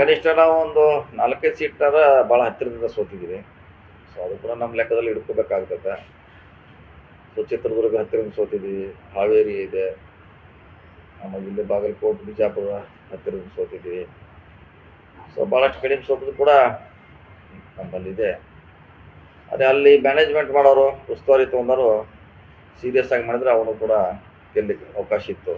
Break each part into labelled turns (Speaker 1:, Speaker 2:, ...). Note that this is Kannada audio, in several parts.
Speaker 1: ಕನಿಷ್ಠ ನಾವು ಒಂದು ನಾಲ್ಕೈದು ಸೀಟ್ನಾರ ಭಾಳ ಹತ್ತಿರದಿಂದ ಸೋತಿದ್ದೀವಿ ಸೊ ಅದು ಕೂಡ ನಮ್ಮ ಲೆಕ್ಕದಲ್ಲಿ ಹಿಡ್ಕೋಬೇಕಾಗ್ತದೆ. ಸೊ ಚಿತ್ರದುರ್ಗ ಹತ್ತಿರದಿಂದ ಸೋತಿದ್ದೀವಿ ಹಾವೇರಿ ಇದೆ. ಆಮೇಲೆ ಇಲ್ಲಿ ಬಾಗಲಕೋಟೆ ಬಿಜಾಪುರ ಹತ್ತಿರದಿಂದ ಸೋತಿದ್ದೀವಿ ಸೊ ಭಾಳಷ್ಟು ಕಡಿಮೆ ಸೋತದ್ದು ಕೂಡ ನಮ್ಮಲ್ಲಿದೆ. ಅದೇ ಅಲ್ಲಿ ಮ್ಯಾನೇಜ್ಮೆಂಟ್ ಮಾಡೋರು ಉಸ್ತುವಾರಿ ತೊಗೊಂಡವರು ಸೀರಿಯಸ್ ಆಗಿ ಮಾಡಿದ್ರೆ ಅವನು ಕೂಡ ಗೆಲ್ಲಕ್ಕೆ ಅವಕಾಶ ಇತ್ತು.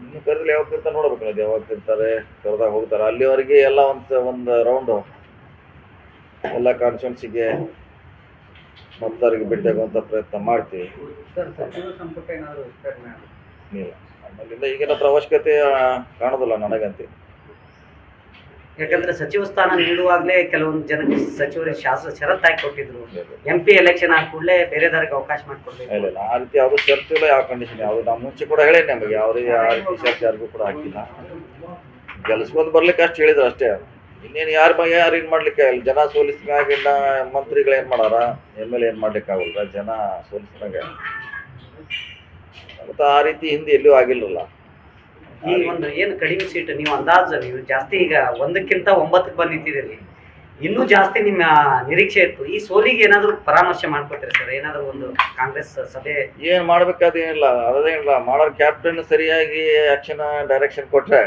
Speaker 1: ಇನ್ನು ಕರೆದ್ರೆ ಯಾವಾಗ ಕರಿತಾರೆ ನೋಡ್ಬೇಕು ಅದು ಯಾವಾಗ ಇರ್ತಾರೆ ಕರೆದಾಗ ಹೋಗ್ತಾರೆ. ಅಲ್ಲಿವರೆಗೆ ಎಲ್ಲ ಒಂದು ಒಂದು ರೌಂಡು ಎಲ್ಲ ಕಾನ್ಸ್ಟಿಟ್ಯೂನ್ಸಿಗೆ ಮತ್ತವರಿಗೆ ಭೇಟಿಯಾಗುವಂಥ ಪ್ರಯತ್ನ ಮಾಡ್ತೀವಿ? ಇಲ್ಲ. ನಮ್ಮಲ್ಲಿಂದ ಈಗಿನ ಅವಶ್ಯಕತೆ ಕಾಣೋದಿಲ್ಲ ನನಗಂತೆ.
Speaker 2: ಯಾಕಂದ್ರೆ ಸಚಿವ ಸ್ಥಾನ ನೀಡುವಾಗಲೇ ಕೆಲವೊಂದು ಜನಕ್ಕೆ ಸಚಿವರಿಗೆ ಶಾಸಕ ಹಾಕಿ ಕೊಟ್ಟಿದ್ರು ಎಂ ಪಿ ಎಲೆಕ್ಷನ್ ಆದ ಕೂಡಲೇ ಬೇರೆದವ್ರಿಗೆ ಅವಕಾಶ ಮಾಡಿಕೊಡ್ಬೇಕು.
Speaker 1: ಇಲ್ಲ ಇಲ್ಲ, ಆ ರೀತಿ ಇಲ್ಲ, ಯಾವ ಕಂಡೀಷನ್ ಅವ್ರು ನಾವು ಮುಂಚೆ ಕೂಡ ಹೇಳಿ ನಮಗೆ ಅವ್ರಿಗೆ ಆ ರೀತಿ ಕೂಡ ಹಾಕಿಲ್ಲ. ಗೆಲ್ಸ್ಕೊಂಡು ಬರ್ಲಿಕ್ಕೆ ಅಷ್ಟು ಹೇಳಿದ್ರು ಅಷ್ಟೇ. ಇನ್ನೇನು ಯಾರ ಬಗ್ಗೆ ಯಾರು ಏನು ಮಾಡ್ಲಿಕ್ಕೆ ಆಗಿಲ್ಲ ಜನ ಸೋಲಿಸಿದಾಗಿನ ಮಂತ್ರಿಗಳು ಏನು ಮಾಡಾರ? ಎಂ ಎಲ್ ಏನು ಮಾಡ್ಲಿಕ್ಕೆ ಆಗಲ್ಲ ಜನ ಸೋಲಿಸಿದಾಗ. ಮತ್ತು ಆ ರೀತಿ ಹಿಂದೆ ಎಲ್ಲೂ ಆಗಿಲ್ಲಲ್ಲ.
Speaker 2: ಈ ಒಂದು ಏನು ಕಡಿಮೆ ಸೀಟ್ ನೀವು ಅಂದಾಜು, ನೀವು ಜಾಸ್ತಿ ಈಗ ಒಂದಕ್ಕಿಂತ ಒಂಬತ್ತಕ್ಕೆ ಬಂದು ನಿಂತಿದ್ದೀರಿ. ಇನ್ನೂ ಜಾಸ್ತಿ ನಿಮ್ಮ ನಿರೀಕ್ಷೆ ಇತ್ತು. ಈ ಸೋಲಿಗೆ ಏನಾದರೂ ಪರಾಮರ್ಶೆ ಮಾಡ್ಕೊತೀರಿ ಸರ್? ಏನಾದರೂ ಒಂದು ಕಾಂಗ್ರೆಸ್ ಸಭೆ?
Speaker 1: ಏನು ಮಾಡ್ಬೇಕಾದೇನಿಲ್ಲ ಅದೇನಿಲ್ಲ ಮಾಡೋರ್ ಕ್ಯಾಪ್ಟನ್ ಸರಿಯಾಗಿ ಆಕ್ಷನ್ ಡೈರೆಕ್ಷನ್ ಕೊಟ್ರೆ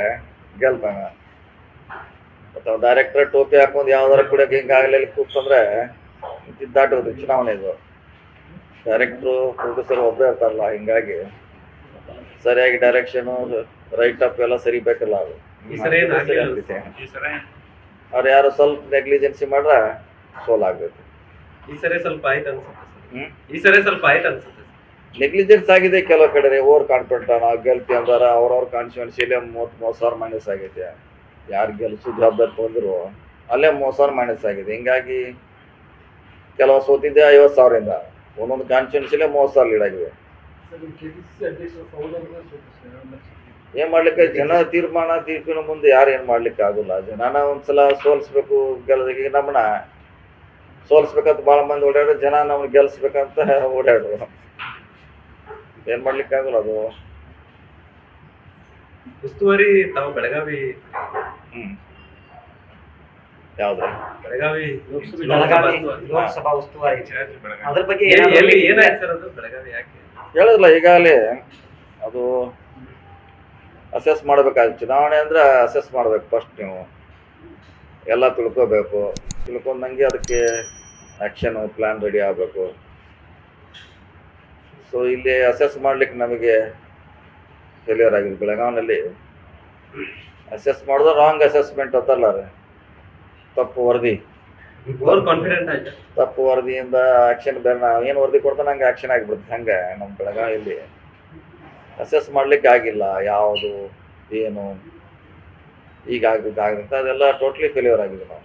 Speaker 1: ಗೆಲ್ತಾನ. ಮತ್ತು ಡೈರೆಕ್ಟರ್ ಟೋಪಿ ಹಾಕೊಂಡು ಯಾವ್ದಾರ ಕೂಡ ಹಿಂಗಾಗಲಿ ಕೂತ್ಕೊಂಡ್ರೆ ದಾಟೋದು ಚುನಾವಣೆ ಇದು. ಡೈರೆಕ್ಟ್ರು ಪ್ರೊಡ್ಯೂಸರ್ ಒಬ್ಬರೇ ಇರ್ತಾರಲ್ಲ, ಹಿಂಗಾಗಿ. ಸರಿಯಾಗಿ ಡೈರೆಕ್ಷನ್ ರೈಟ್ ಅಪ್ ಎಲ್ಲ ಸರಿ ಬೇಕಲ್ಲ ಅದು. ಅವ್ರು ಯಾರು ಸ್ವಲ್ಪ ನೆಗ್ಲಿಜೆನ್ಸಿ ಮಾಡ್ರ ಸೋಲಾಗ್ಬೇಕು
Speaker 3: ಈ ಸರಿ ಸ್ವಲ್ಪ ಆಯ್ತು ಅನ್ಸುತ್ತೆ ಸರ್.
Speaker 1: ಹ್ಮ್?
Speaker 3: ಈ ಸರಿ ಸ್ವಲ್ಪ ಆಯ್ತು ಅನ್ಸುತ್ತೆ
Speaker 1: ನೆಗ್ಲಿಜೆನ್ಸ್ ಆಗಿದೆ ಕೆಲವು ಕಡೆ ಓವರ್ ಕಾನ್ಫಿಡೆಂಟ್ ನಾವು ಗೆಲ್ತಿ ಅಂದಾರ ಅವ್ರವ್ರ ಕಾನ್ಸ್ಟಿಟ್ಯೂನ್ಸಿಲೇ ಮೂವತ್ತು ಮೂವತ್ತು ಸಾವಿರ ಮೈನಸ್ ಆಗೈತೆ ಯಾರು ಗೆಲ್ಸು ಜವಾಬ್ದಾರಿ ತೊಂದ್ರು ಅಲ್ಲೇ ಮೂವತ್ತು ಸಾವಿರ ಮೈನಸ್ ಆಗಿದೆ. ಹಿಂಗಾಗಿ ಕೆಲವು ಸೋತಿದ್ದೆ ಐವತ್ತು ಸಾವಿರದಿಂದ. ಒಂದೊಂದು ಕಾನ್ಸ್ಟಿಟ್ಯೂನ್ಸಿಲೇ ಮೂವತ್ತು ಸಾವಿರ ಲೀಡ್ ಆಗಿದೆ. ಏನ್ ಮಾಡ್ಲಿಕ್ಕೆ? ಜನ ತೀರ್ಮಾನ ತೀರ್ಪಿನ ಮುಂದೆ ಯಾರು ಏನ್ ಮಾಡ್ಲಿಕ್ಕೆ ಆಗುಲ್ಲ. ಜನನ ಒಂದ್ಸಲ ಸೋಲ್ಸ್ಬೇಕು ಗೆಲ್ಲದಕ್ಕೆ ನಮ್ಮನ್ನ ಸೋಲ್ಸ್ಬೇಕಂತ ಬಹಳ ಮಂದಿ ಓಡಾಡ್ರು ಜನ ನಮ್ಗೆ ಗೆಲ್ಸ್ಬೇಕಂತ ಓಡಾಡ್ರು ಏನ್ ಮಾಡ್ಲಿಕ್ಕೆ ಆಗಲ್ಲ ಅದು.
Speaker 3: ಉಸ್ತುವಾರಿ ತಾವು ಬೆಳಗಾವಿ
Speaker 1: ಹ್ಮ್. ಯಾವ್ದು?
Speaker 3: ಬೆಳಗಾವಿ
Speaker 2: ಬೆಳಗಾವಿ
Speaker 3: ಲೋಕಸಭಾ
Speaker 2: ಉಸ್ತುವಾರಿ.
Speaker 3: ಬೆಳಗಾವಿ.
Speaker 2: ಅದ್ರ ಬಗ್ಗೆ
Speaker 3: ಏನಾಯ್ತು ಸರ್ ಅದು? ಬೆಳಗಾವಿ ಯಾಕೆ?
Speaker 1: ಹೇಳಿದ್ರಲ್ಲ ಈಗಾಗಲೇ ಅದು ಅಸೆಸ್ ಮಾಡ್ಬೇಕಾದ್ರೆ ಚುನಾವಣೆ ಅಂದರೆ ಅಸೆಸ್ ಮಾಡ್ಬೇಕು ಫಸ್ಟ್ ನೀವು. ಎಲ್ಲ ತಿಳ್ಕೋಬೇಕು. ತಿಳ್ಕೊಂಡಂಗೆ ಅದಕ್ಕೆ ಆ್ಯಕ್ಷನು ಪ್ಲ್ಯಾನ್ ರೆಡಿ ಆಗಬೇಕು. ಸೊ ಇಲ್ಲಿ ಅಸೆಸ್ ಮಾಡ್ಲಿಕ್ಕೆ ನಮಗೆ ಫೇಲಿಯರ್ ಆಗಿದೆ ಬೆಳಗಾವಿನಲ್ಲಿ. ಅಸೆಸ್ ಮಾಡಿದ್ರೆ ರಾಂಗ್ ಅಸೆಸ್ಮೆಂಟ್ ಅಂತಲ್ಲ ರೀ ತಪ್ಪು ವರದಿ. ತಪ್ಪು ವರದಿಯಿಂದ ಆಕ್ಷನ್ ಬೇರೆ ಏನು ವರದಿ ಕೊಡ್ತಾನೆ ಹಂಗೆ ಆಕ್ಷನ್ ಆಗಿಬಿಡುತ್ತೆ. ಹಂಗೆ ನಮ್ಮ ಬೆಳಗಾವಿಯಲ್ಲಿ. ಅಸೆಸ್ ಮಾಡ್ಲಿಕ್ಕೆ ಆಗಿಲ್ಲ. ಯಾವುದು, ಏನು, ಈಗ ಆಗ್ಬೇಕು ಆಗದಂತ ಅದೆಲ್ಲ ಟೋಟ್ಲಿ ಫೇಲ್ಯೂರ್ ಆಗಿದೆ ನಾವು.